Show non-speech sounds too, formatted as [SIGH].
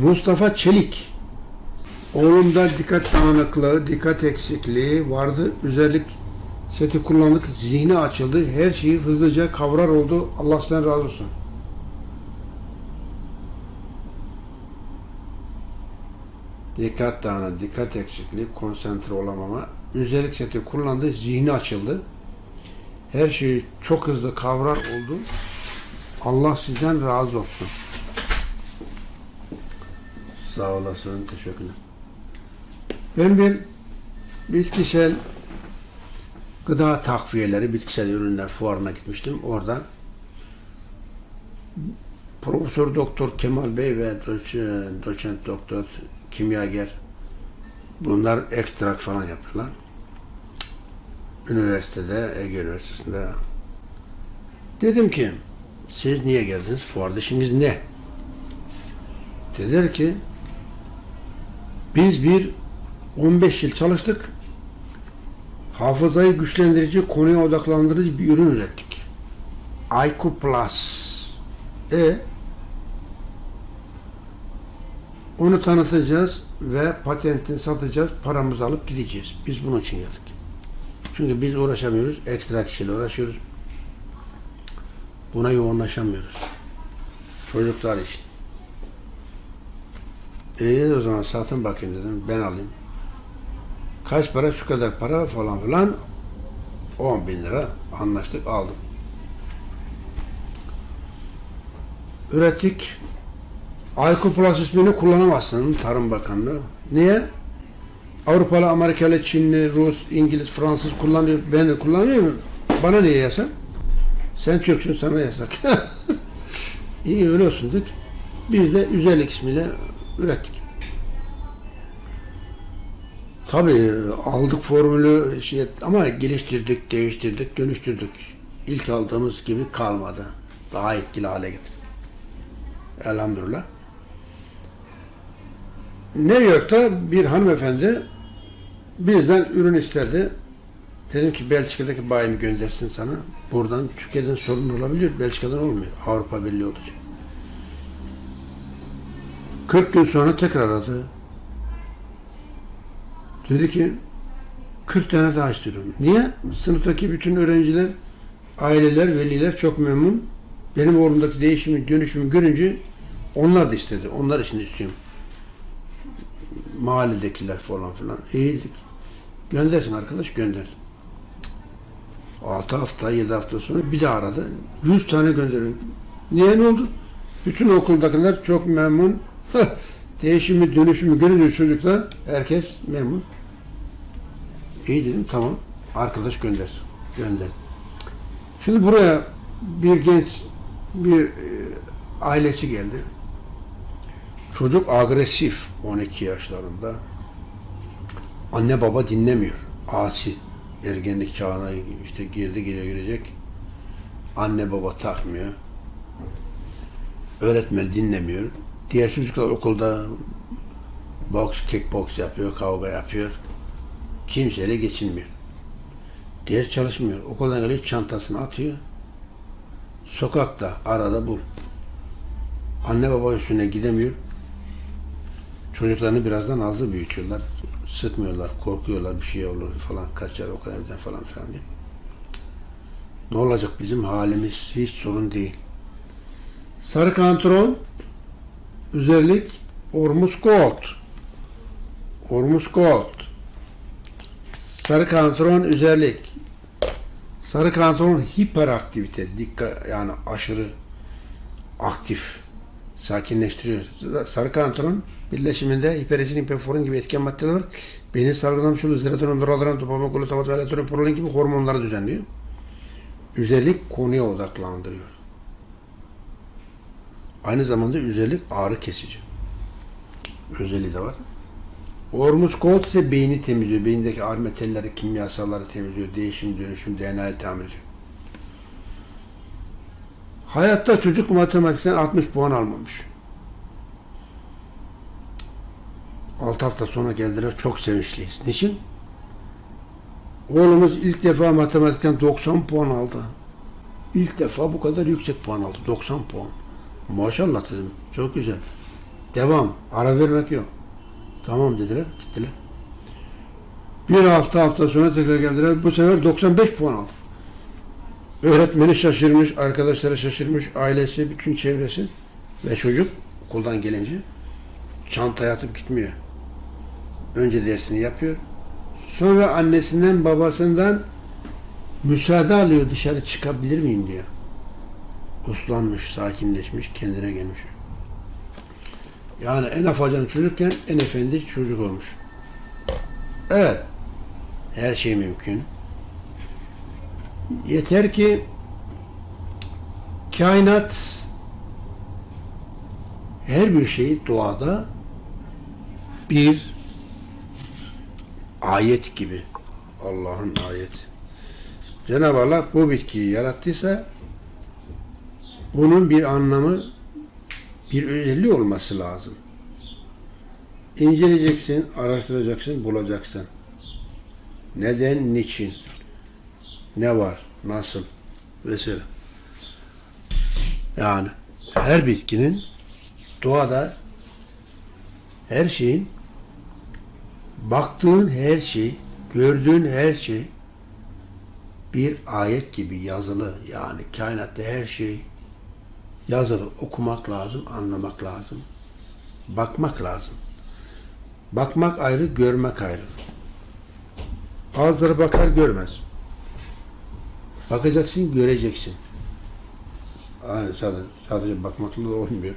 Mustafa Çelik. Oğlumda dikkat dağınıklığı, dikkat eksikliği vardı. Özellik seti kullandık. Zihni açıldı. Her şeyi hızlıca kavrar oldu. Allah sizden razı olsun. Dikkat dağınıklığı, dikkat eksikliği, konsantre olamama. Özellik seti kullandı. Zihni açıldı. Her şeyi çok hızlı kavrar oldu. Allah sizden razı olsun. Sağ olasın, teşekkürler. Ben bir bitkisel gıda takviyeleri, bitkisel ürünler fuarına gitmiştim. Orada Profesör Doktor Kemal Bey ve doç- doçent doktor kimyager bunlar ekstrak falan yapıyorlar. Üniversitede, Ege Üniversitesi'nde. Dedim ki, siz niye geldiniz? Fuarda işiniz ne? Dediler ki, biz bir 15 yıl çalıştık. Hafızayı güçlendirici, konuya odaklandırıcı bir ürün ürettik. IQ Plus. E onu tanıtacağız ve patentini satacağız, paramızı alıp gideceğiz. Biz bunun için geldik. Çünkü biz uğraşamıyoruz, ekstra kişiyle uğraşıyoruz. Buna yoğunlaşamıyoruz. Çocuklar için. Dedi o zaman satın bakayım dedim, ben alayım. Kaç para, şu kadar para falan filan. 10 bin lira anlaştık, aldım. Ürettik. IQ Plus ismini kullanamazsın Tarım Bakanlığı. Niye? Avrupalı, Amerikalı, Çinli, Rus, İngiliz, Fransız kullanıyor. Ben de kullanıyorum. Bana niye yasak? Sen Türksün sana yasak. [LAUGHS] İyi öyle olsun dedik. Biz de Üzelik ismiyle ürettik. Tabii aldık formülü şey ama geliştirdik, değiştirdik, dönüştürdük. İlk aldığımız gibi kalmadı. Daha etkili hale getirdik. Elhamdülillah. New York'ta bir hanımefendi bizden ürün istedi. Dedim ki Belçika'daki bayimi göndersin sana. Buradan Türkiye'den sorun olabilir. Belçika'dan olmuyor. Avrupa Birliği olacak. 40 gün sonra tekrar aradı. Dedi ki 40 tane daha istiyorum. Niye? Sınıftaki bütün öğrenciler, aileler, veliler çok memnun. Benim oğlumdaki değişimi, dönüşümü görünce onlar da istedi. Onlar için istiyorum. Mahalledekiler falan filan. İyiydik. Göndersin arkadaş gönder. 6 hafta, 7 hafta sonra bir daha aradı. 100 tane gönderiyor. Niye ne oldu? Bütün okuldakiler çok memnun. Değişimi, dönüşümü görünce çocuklar herkes memnun. İyi dedim tamam. Arkadaş göndersin. Gönder. Şimdi buraya bir genç bir e, ailesi geldi. Çocuk agresif 12 yaşlarında. Anne baba dinlemiyor. Asi. Ergenlik çağına işte girdi giriyor girecek. Anne baba takmıyor. Öğretmen dinlemiyor. Diğer çocuklar okulda boks, kickbox yapıyor, kavga yapıyor. Kimseyle geçinmiyor. Diğer çalışmıyor. Okuldan geliyor çantasını atıyor. Sokakta arada bul. Anne baba üstüne gidemiyor. Çocuklarını birazdan nazlı büyütüyorlar. Sıkmıyorlar, korkuyorlar bir şey olur falan, kaçar o kadar falan filan diye. Ne olacak bizim halimiz hiç sorun değil. Sarı kantron, özellik Ormus Gold. Ormus Gold. Sarı kantron özellik. Sarı kantron hiperaktivite, dikkat yani aşırı aktif, sakinleştiriyor. Sarı kantron birleşiminde hiperizin, hiperforin gibi etken maddeler var. Beynin salgılamış olduğu serotonin, noradrenalin, dopamin, glutamat, melatonin, prolin gibi hormonları düzenliyor. Özellik konuya odaklandırıyor. Aynı zamanda özellik ağrı kesici. Özelliği de var. Ormus Gold ise beyni temizliyor. Beyindeki ağır metalleri, kimyasalları temizliyor. Değişim, dönüşüm, DNA'yı tamir ediyor. Hayatta çocuk matematikten 60 puan almamış. 6 hafta sonra geldiler. Çok sevinçliyiz. Niçin? Oğlumuz ilk defa matematikten 90 puan aldı. İlk defa bu kadar yüksek puan aldı. 90 puan. Maşallah dedim. Çok güzel. Devam. Ara vermek yok. Tamam dediler. Gittiler. Bir hafta hafta sonra tekrar geldiler. Bu sefer 95 puan aldı. Öğretmeni şaşırmış, arkadaşları şaşırmış, ailesi, bütün çevresi ve çocuk okuldan gelince çantaya atıp gitmiyor. Önce dersini yapıyor. Sonra annesinden babasından müsaade alıyor dışarı çıkabilir miyim diyor. Uslanmış, sakinleşmiş, kendine gelmiş. Yani en afacan çocukken en efendi çocuk olmuş. Evet. Her şey mümkün. Yeter ki kainat her bir şey doğada bir ayet gibi. Allah'ın ayeti. Cenab-ı Allah bu bitkiyi yarattıysa bunun bir anlamı, bir özelliği olması lazım. İnceleyeceksin, araştıracaksın, bulacaksın. Neden, niçin, ne var, nasıl vesaire. Yani her bitkinin doğada her şeyin baktığın her şey, gördüğün her şey bir ayet gibi yazılı. Yani kainatta her şey yazılı. Okumak lazım, anlamak lazım. Bakmak lazım. Bakmak ayrı, görmek ayrı. Bazıları bakar görmez. Bakacaksın, göreceksin. Yani sadece, sadece bakmakla da olmuyor.